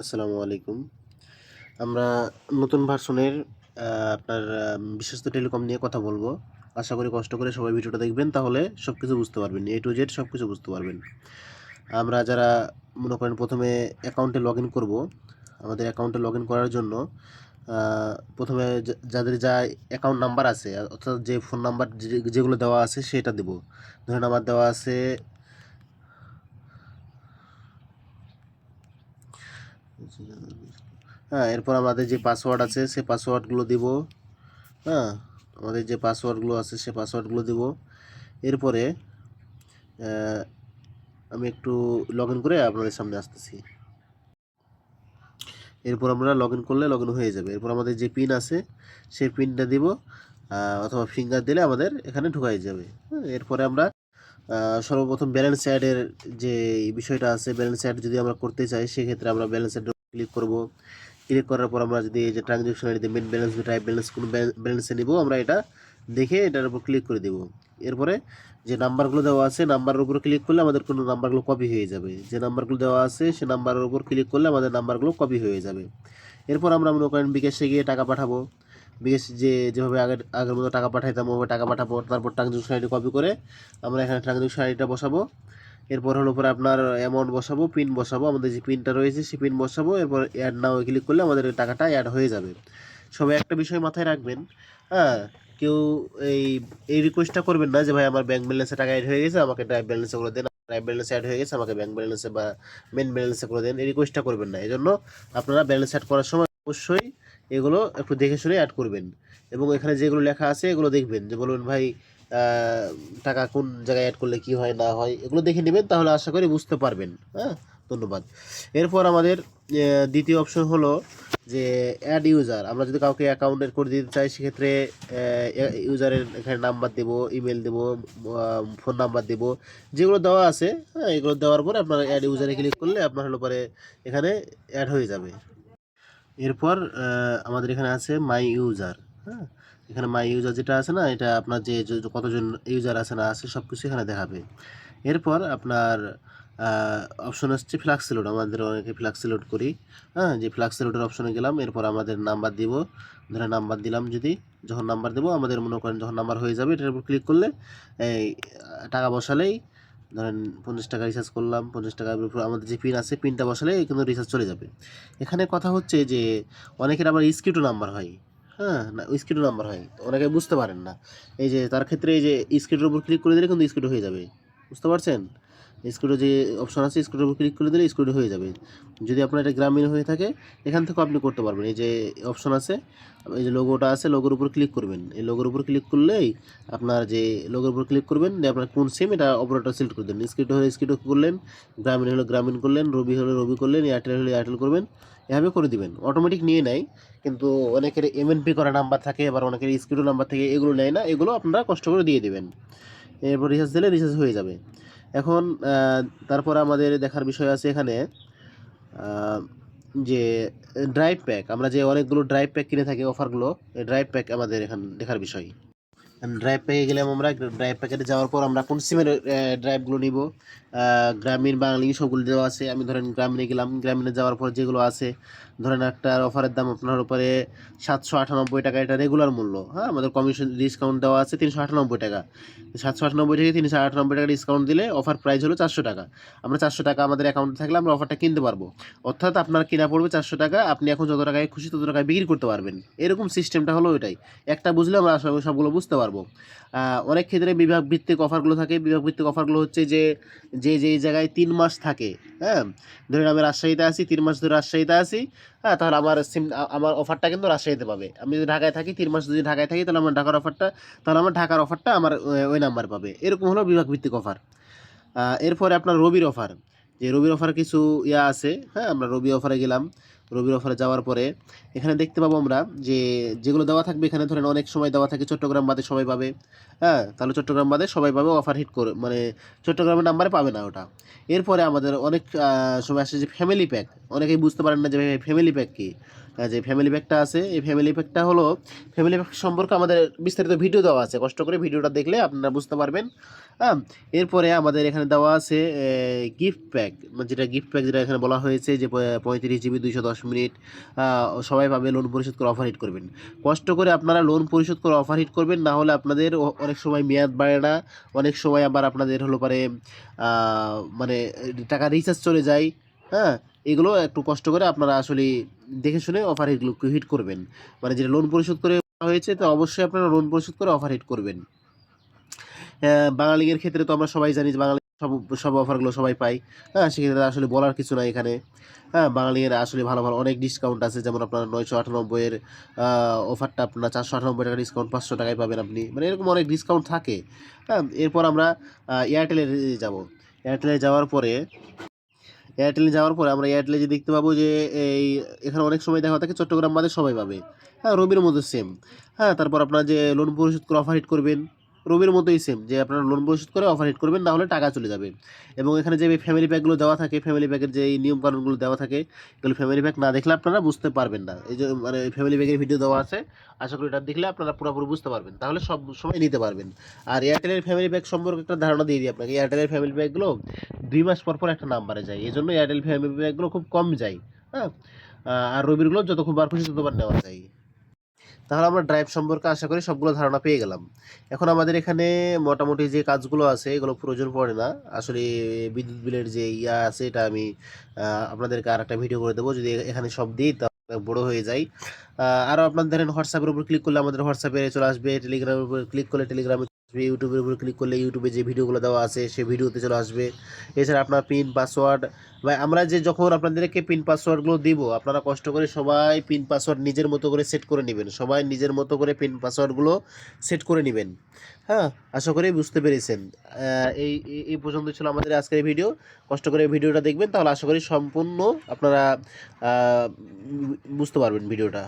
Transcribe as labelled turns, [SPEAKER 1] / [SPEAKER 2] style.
[SPEAKER 1] আসসালামু আলাইকুম। আমরা নতুন ভার্সনের আপনার বিশ্বস্ত টেলিকম নিয়ে কথা বলব। আশা করি কষ্ট করে সবাই ভিডিওটা দেখবেন, তাহলে সব কিছু বুঝতে পারবেন, এ টু জেড সব কিছু বুঝতে পারবেন। আমরা যারা মনে করেন প্রথমে অ্যাকাউন্টে লগ ইন করব, আমাদের অ্যাকাউন্টে লগ ইন করার জন্য প্রথমে যাদের যা অ্যাকাউন্ট নাম্বার আছে, অর্থাৎ যে ফোন নাম্বার যেগুলো দেওয়া আছে সেটা দেব। ধরেন আমার দেওয়া আছে হ্যাঁ এরপর আমাদের যে পাসওয়ার্ড আছে সে পাসওয়ার্ডগুলো দিব। হ্যাঁ আমাদের যে পাসওয়ার্ডগুলো আছে সে পাসওয়ার্ডগুলো দিব। এরপরে আমি একটু লগ ইন করে আপনাদের সামনে আসতেছি। এরপর আমরা লগ ইন করলে লগ ইন হয়ে যাবে। এরপর আমাদের যে পিন আছে সেই পিনটা দিব অথবা ফিঙ্গার দিলে আমাদের এখানে ঢুকাই যাবে। হ্যাঁ, এরপরে আমরা সর্বপ্রথম ব্যালেন্স অ্যাডের যে বিষয়টা আছে ব্যালেন্স অ্যাড যদি আমরা করতে চাই, সেক্ষেত্রে আমরা ব্যালেন্স অ্যাড ক্লিক করব। ক্লিক করার পর আমরা যদি যে ট্রানজ্যাকশন আইডিতে মেন ব্যালেন্স টাইপ ব্যালেন্স কোন ব্যালেন্সে নিব, আমরা এটা দেখে এটার উপর ক্লিক করে দেব। এরপরে যে নাম্বারগুলো দেওয়া আছে নাম্বারের উপর ক্লিক করলে আমাদের কোনো নাম্বারগুলো কপি হয়ে যাবে। যে নাম্বারগুলো দেওয়া আছে, সে নাম্বারের উপর ক্লিক করলে আমাদের নাম্বারগুলো কপি হয়ে যাবে। এরপর আমরা মনে করেন বিকাশে গিয়ে টাকা পাঠাবো। বিকাশ যে, যেভাবে আগের আগের মতো টাকা পাঠাইতাম, ওভাবে টাকা পাঠাবো, তারপর ট্রানজ্যাকশন আইডি কপি করে আমরা এখানে ট্রানজ্যাকশন আইডিটা বসাবো। এরপর হলো পরে আপনার অ্যামাউন্ট বসাবো পিন বসাবো, আমাদের যে পিনটা রয়েছে, সেই পিন বসাবো, এরপর অ্যাড নাও ক্লিক করলে আমাদের টাকাটা অ্যাড হয়ে যাবে। সবাই একটা বিষয় মাথায় রাখবেন হ্যাঁ কেউ এই এই রিকোয়েস্টটা করবেন না যে, ভাই, আমার ব্যাংক ব্যালেন্সে টাকা অ্যাড হয়ে গেছে, আমাকে ড্রাইভ ব্যালেন্সে করে দেন ড্রাইভ ব্যালেন্সে অ্যাড হয়ে গেছে, আমাকে ব্যাংক ব্যালেন্সে বা মেন ব্যালেন্সে করে দেন, এই রিকোয়েস্টটা করবেন না। এই জন্য আপনারা ব্যালেন্স অ্যাড করার সময় অবশ্যই এগুলো একটু দেখে শুনে অ্যাড করবেন। এবং এখানে যেগুলো লেখা আছে, এগুলো দেখবেন যে বলবেন ভাই টাকা কোন জায়গায় অ্যাড করলে কি হয়, না হয়, এগুলো দেখে নেবেন তাহলে আশা করি বুঝতে পারবেন। হ্যাঁ ধন্যবাদ। এরপর আমাদের দ্বিতীয় অপশন হলো যে অ্যাড ইউজার আমরা যদি কাউকে অ্যাকাউন্টের করে দিতে চাই, সেক্ষেত্রে ইউজারের এখানে নাম্বার দেব ইমেল দেব ফোন নাম্বার দেব, যেগুলো দেওয়া আছে হ্যাঁ এগুলো দেওয়ার পরে আপনার অ্যাড ইউজারে ক্লিক করলে আপনার হলো পরে এখানে অ্যাড হয়ে যাবে। এরপর আমাদের এখানে আছে মাই ইউজার হ্যাঁ? এখানে মাই ইউজার যেটা আছে না, এটা আপনার যে কতজন ইউজার আছে না আছে সব কিছু এখানে দেখাবে। এরপর আপনার অপশন আসছে ফ্লাক্স লোড আমাদের অনেকে ফ্লাক্স লোড করি হ্যাঁ? যে ফ্লাক্স লোডের অপশনে গেলাম, এরপর আমাদের নাম্বার দিব, ধরে নাম্বার দিলাম যদি, যখন নাম্বার দেবো, আমাদের মনে করেন যখন নাম্বার হয়ে যাবে, এটার উপর ক্লিক করলে, এই, টাকা বসালেই ধরেন পঞ্চাশ টাকা রিচার্জ করলাম, পঞ্চাশ টাকার উপর আমাদের যে পিন আছে পিনটা বসালে কিন্তু রিচার্জ চলে যাবে। এখানে কথা হচ্ছে যে, অনেকের আবার স্কিটো নাম্বার হয়। হ্যাঁ না স্কিটো নাম্বার হয়। অনেকে বুঝতে পারেন না। এই যে, তার ক্ষেত্রে এই যে স্কিটোর উপর ক্লিক করে দিলে কিন্তু স্কিটো হয়ে যাবে। বুঝতে পারছেন? স্কুটো যে অপশন আছে স্কুটোর উপর ক্লিক করে দিলে স্কুটো হয়ে যাবে। যদি আপনার এটা গ্রামীণ হয়ে থাকে, এখান থেকেও আপনি করতে পারবেন। এই যে অপশন আছে, এই যে লোগোটা আছে লোগোর উপর ক্লিক করবেন। এই লোগোর উপর ক্লিক করলেই আপনার যে লোগোর উপর ক্লিক করবেন, দিয়ে আপনার কোন সিম এটা অপারেটর সিলেক্ট করে দেন স্কিটো হলে স্কিটো করলেন, গ্রামীণ হলে গ্রামীণ করলেন, রবি হলে রবি করলেন এয়ারটেল হলে এয়ারটেল করবেন, এভাবে করে দিবেন। অটোমেটিক নিয়ে নেয়, কিন্তু অনেকের এমএনপি করা নাম্বার থাকে, আবার অনেকের স্কিটো নাম্বার থাকে, এগুলো নেয় না, এগুলো আপনারা কষ্ট করে দিয়ে দেবেন। এরপর রিচার্জ দিলে রিচার্জ হয়ে যাবে। এখন তারপর আমাদের দেখার বিষয় আছে এখানে যে ড্রাইভ প্যাক আমরা যে অনেকগুলো ড্রাইভ প্যাক কিনে থাকি অফারগুলো এই ড্রাইভ প্যাক আমাদের এখানে দেখার বিষয়। ড্রাইভ প্যাকে গেলাম আমরা ড্রাইভ প্যাকেটে যাওয়ার পর আমরা কোন সিমের ড্রাইভগুলো নিব? গ্রামীণ বাঙালি সবগুলো দেওয়া আছে। আমি ধরেন গ্রামীণে গেলাম, গ্রামীণে যাওয়ার পর যেগুলো আছে, ধরেন একটা অফারের দাম আপনার উপরে সাতশো আটানব্বই টাকা, এটা রেগুলার মূল্য। হ্যাঁ আমাদের কমিশন ডিসকাউন্ট দেওয়া আছে তিনশো আটানব্বই টাকা। সাতশো আটানব্বই থেকে তিনশো আটানব্বই টাকা ডিসকাউন্ট দিলে অফার প্রাইস হলো চারশো টাকা। আমরা চারশো টাকা আমাদের অ্যাকাউন্টে থাকলে আমরা অফারটা কিনতে পারব। অর্থাৎ আপনার কিনা পড়বে চারশো টাকা, আপনি এখন যত টাকায় খুশি তত টাকায় বিক্রি করতে পারবেন। এরকম সিস্টেমটা হলো ওইটাই। একটা বুঝলে আমরা সবগুলো বুঝতে পারব। অনেক ক্ষেত্রে বিভাগ ভিত্তিক অফারগুলো থাকে। বিভাগ ভিত্তিক অফারগুলো হচ্ছে যে যে যে জায়গায় তিন মাস থাকে হ্যাঁ? ধরেন আমি রাজশাহীতে আছি, তিন মাস ধরে রাজশাহীতে আছি হ্যাঁ? তাহলে আমার সিম আমার অফারটা কিন্তু রাজশাহীতে পাবে। আমি যদি ঢাকায় থাকি, তিন মাস যদি ঢাকায় থাকি, তাহলে আমার ঢাকার অফারটা, তাহলে আমার ঢাকার অফারটা আমার ওই- নাম্বার পাবে। এরকম হলো বিভাগ ভিত্তিক অফার এরপরে আপনার রবির অফার। যে রবির অফার কিছু ইয়া আছে হ্যাঁ আমরা রবি অফারে গেলাম। রবির অফারে যাওয়ার পরে এখানে দেখতে পাবো আমরা যে যেগুলো দেওয়া থাকবে, এখানে ধরেন অনেক সময় দেওয়া থাকে, চট্টগ্রাম বাদে সবাই পাবে। হ্যাঁ তাহলে চট্টগ্রাম বাদে সবাই পাবে অফার হিট করে মানে চট্টগ্রামের নাম্বারে পাবে না ওটা। এরপরে আমাদের অনেক সময় আসে যে ফ্যামিলি প্যাক অনেকেই বুঝতে পারেন না যে ফ্যামিলি প্যাক কী। যে ফ্যামিলি প্যাকটা আছে, এই ফ্যামিলি প্যাকটা হলো ফ্যামিলি প্যাক সম্পর্কে আমাদের বিস্তারিত ভিডিও দেওয়া আছে। কষ্ট করে ভিডিওটা দেখলে আপনারা বুঝতে পারবেন। হ্যাঁ এরপরে আমাদের এখানে দেওয়া আছে গিফট প্যাক যেটা গিফট প্যাক যেটা এখানে বলা হয়েছে যে পঁয়ত্রিশ জিবি দুইশো দশ মিনিট সবাই পাবে লোন পরিশোধ করে অফার হিট করবেন। কষ্ট করে আপনারা লোন পরিশোধ করে অফার হিট করবেন, না হলে আপনাদের অনেক সময় মেয়াদ বাড়ে না। অনেক সময় আবার আপনাদের হলো পারে মানে টাকা রিচার্জ চলে যায়। হ্যাঁ এগুলো একটু কষ্ট করে আপনারা আসলে দেখে শুনে অফার হিটগুলো হিট করবেন। মানে যেটা লোন পরিশোধ করে হয়েছে তো অবশ্যই আপনারা লোন পরিশোধ করে অফার হিট করবেন। আহ, বাঙালিদের ক্ষেত্রে তো আমরা সবাই জানি যে বাঙালি সব সব অফারগুলো সবাই পাই হ্যাঁ সেক্ষেত্রে আসলে বলার কিছু নাই এখানে। হ্যাঁ বাঙালির আসলে ভালো ভালো অনেক ডিসকাউন্ট আছে যেমন আপনার নয়শো আটানব্বইয়ের অফারটা আপনার চারশো আটানব্বই টাকা ডিসকাউন্ট পাঁচশো টাকায় পাবেন আপনি। মানে এরকম অনেক ডিসকাউন্ট থাকে। হ্যাঁ এরপর আমরা এয়ারটেলে যাব। এয়ারটেলে যাওয়ার পরে এয়ারটেলে যাওয়ার পরে আমরা এয়ারটেলে যে দেখতে পাবো যে, এই এখানে অনেক সময় দেখা থাকে চট্টগ্রাম বাদে সবাই পাবে। হ্যাঁ রবির মধ্যে সেম হ্যাঁ তারপর আপনার যে লোন পরিশোধ করে অফার হিট করবেন। রবির মতোই সেম যে আপনারা লোন পরিশোধ করে অফার হিট করবেন না হলে টাকা চলে যাবে। এবং এখানে যে ফ্যামিলি প্যাকগুলো দেওয়া থাকে ফ্যামিলি প্যাকের যে এই নিয়মকানুনগুলো দেওয়া থাকে, এগুলো ফ্যামিলি প্যাক না দেখলে আপনারা বুঝতে পারবেন না। এই যে মানে ফ্যামিলি প্যাকের ভিডিও দেওয়া আছে, আশা করি এটা দেখলে আপনারা পুরোপুরি বুঝতে পারবেন। তাহলে সব সময় নিতে পারবেন। আর এয়ারটেলের ফ্যামিলি প্যাক সম্পর্কে একটা ধারণা দিয়ে দিই আপনাকে। এয়ারটেলের ফ্যামিলি প্যাকগুলো দুই মাস পর পর একটা নাম্বারে যায়। এই জন্য এয়ারটেল ফ্যামিলি প্যাকগুলো খুব কম যায়। হ্যাঁ? আর রবিরগুলো যত খুব বার খুশি ততবার নেওয়া যায়। তাহলে আমরা ড্রাইভ সম্পর্কে আশা করি সবগুলো ধারণা পেয়ে গেলাম। এখন আমাদের এখানে মোটামুটি যে কাজগুলো আছে, এগুলো প্রয়োজন পড়ে না। আসলে বিদ্যুৎ বিলের যে ইয়া আছে, এটা আমি আপনাদেরকে আর একটা ভিডিও করে দেবো। যদি এখানে সব দিই বড় হয়ে যায় আরও আপনার ধরেন হোয়াটসঅ্যাপের উপর ক্লিক করলে আমাদের হোয়াটসঅ্যাপে চলে আসবে। টেলিগ্রামের উপর ক্লিক করলে টেলিগ্রামে আসবে ইউটিউবের উপরে ক্লিক করলে ইউটিউবে যে ভিডিওগুলো দেওয়া আছে, সেই ভিডিওতে চলে আসবে। এছাড়া আপনার পিন পাসওয়ার্ড বা আমরা যে যখন আপনাদেরকে পিন পাসওয়ার্ডগুলো দিব, আপনারা কষ্ট করে সবাই পিন পাসওয়ার্ড নিজের মতো করে সেট করে নেবেন। সবাই নিজের মতো করে পিন পাসওয়ার্ডগুলো সেট করে নেবেন। হ্যাঁ আশা করি বুঝতে পেরেছেন। এই- এই পর্যন্ত ছিল আমাদের আজকের ভিডিও কষ্ট করে ভিডিওটা দেখবেন, তাহলে আশা করি সম্পূর্ণ আপনারা বুঝতে পারবেন ভিডিওটা